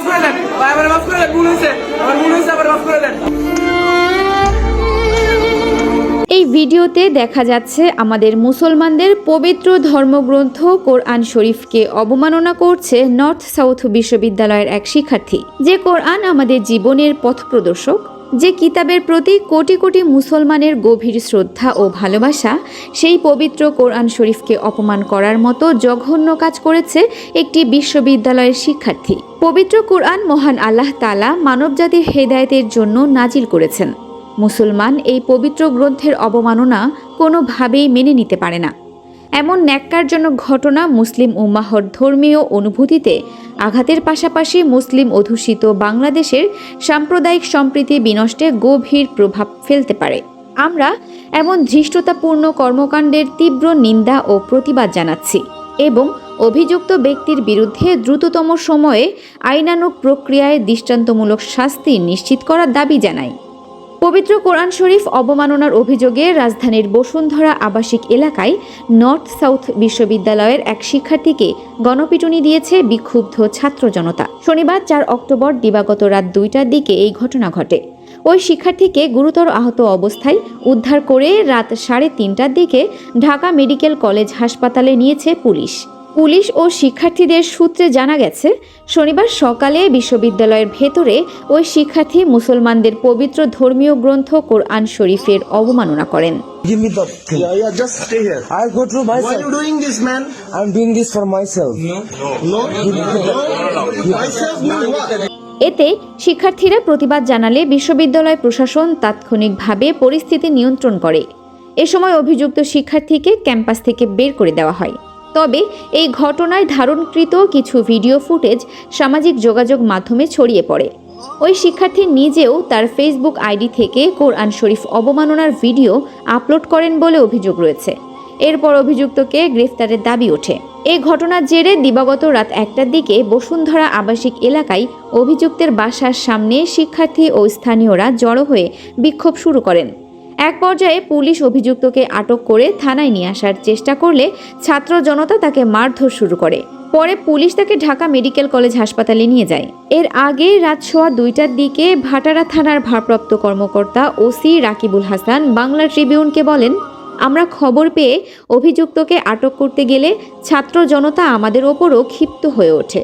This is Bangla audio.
মাফ করে দেন। ভাই মাফ করে দেন, ভুল হয়েছে। আমার ভুল হয়েছে আবার মাফ করে দেন। এই ভিডিওতে দেখা যাচ্ছে আমাদের মুসলমানদের পবিত্র ধর্মগ্রন্থ কোরআন শরীফকে অবমাননা করছে নর্থ সাউথ বিশ্ববিদ্যালয়ের এক শিক্ষার্থী। যে কোরআন আমাদের জীবনের পথপ্রদর্শক যে কিতাবের প্রতি কোটি কোটি মুসলমানের গভীর শ্রদ্ধা ও ভালোবাসা, সেই পবিত্র কোরআন শরীফকে অপমান করার মতো জঘন্য কাজ করেছে একটি বিশ্ববিদ্যালয়ের শিক্ষার্থী। পবিত্র কোরআন মহান আল্লাহ তালা মানবজাতির হেদায়েতের জন্য নাজিল করেছেন। মুসলমান এই পবিত্র গ্রন্থের অবমাননা কোনোভাবেই মেনে নিতে পারে না। এমন ন্যাক্কারজনক ঘটনা মুসলিম উম্মাহর ধর্মীয় অনুভূতিতে আঘাতের পাশাপাশি মুসলিম অধ্যুষিত বাংলাদেশের সাম্প্রদায়িক সম্প্রীতি বিনষ্টে গভীর প্রভাব ফেলতে পারে। আমরা এমন ধৃষ্টতাপূর্ণ কর্মকাণ্ডের তীব্র নিন্দা ও প্রতিবাদ জানাচ্ছি এবং অভিযুক্ত ব্যক্তির বিরুদ্ধে দ্রুততম সময়ে আইনানুগ প্রক্রিয়ায় দৃষ্টান্তমূলক শাস্তি নিশ্চিত করার দাবি জানাই। পবিত্র কোরআন শরীফ অবমাননার অভিযোগে রাজধানীর বসুন্ধরা আবাসিক এলাকায় নর্থ সাউথ বিশ্ববিদ্যালয়ের এক শিক্ষার্থীকে গণপিটুনি দিয়েছে বিক্ষুব্ধ ছাত্র জনতা। শনিবার চার অক্টোবর দিবাগত রাত দুইটার দিকে এই ঘটনা ঘটে। ওই শিক্ষার্থীকে গুরুতর আহত অবস্থায় উদ্ধার করে রাত সাড়ে তিনটার দিকে ঢাকা মেডিকেল কলেজ হাসপাতালে নিয়েছে পুলিশ। পুলিশ ও শিক্ষার্থীদের সূত্রে জানা গেছে শনিবার সকালে বিশ্ববিদ্যালয়ের ভেতরে ওই শিক্ষার্থী মুসলমানদের পবিত্র ধর্মীয় গ্রন্থ কোরআন শরীফের অবমাননা করেন Give me the. Yeah, yeah, just stay here. I'll go through Why are you doing this, man? I'm doing this for myself. No? No? Myself means what? এতে শিক্ষার্থীরা প্রতিবাদ জানালে বিশ্ববিদ্যালয় প্রশাসন তাৎক্ষণিকভাবে পরিস্থিতি নিয়ন্ত্রণ করে এ সময় অভিযুক্ত শিক্ষার্থীকে ক্যাম্পাস থেকে বের করে দেওয়া হয় তবে এই ঘটনায় ধারণকৃত কিছু ভিডিও ফুটেজ সামাজিক যোগাযোগ মাধ্যমে ছড়িয়ে পড়ে। ওই শিক্ষার্থী নিজেও তার ফেসবুক আইডি থেকে কোরআন শরীফ অবমাননার ভিডিও আপলোড করেন বলে অভিযোগ রয়েছে। এরপর অভিযুক্তকে গ্রেফতারের দাবি ওঠে। এই ঘটনার জেরে দিবাগত রাত একটার দিকে বসুন্ধরা আবাসিক এলাকায় অভিযুক্তের বাসার সামনে শিক্ষার্থী ও স্থানীয়রা জড়ো হয়ে বিক্ষোভ শুরু করেন। এক পর্যায়ে পুলিশ অভিযুক্তকে আটক করে থানায় নিয়ে আসার চেষ্টা করলে ছাত্র জনতা তাকে মারধর শুরু করে। পরে পুলিশ তাকে ঢাকা মেডিকেল কলেজ হাসপাতালে নিয়ে যায়। এর আগে রাত সোয়া দুইটার দিকে ভাটারা থানার ভারপ্রাপ্ত কর্মকর্তা ওসি রাকিবুল হাসান বাংলা ট্রিবিউনকে বলেন, আমরা খবর পেয়ে অভিযুক্তকে আটক করতে গেলে ছাত্র জনতা আমাদের ওপরও ক্ষিপ্ত হয়ে ওঠে।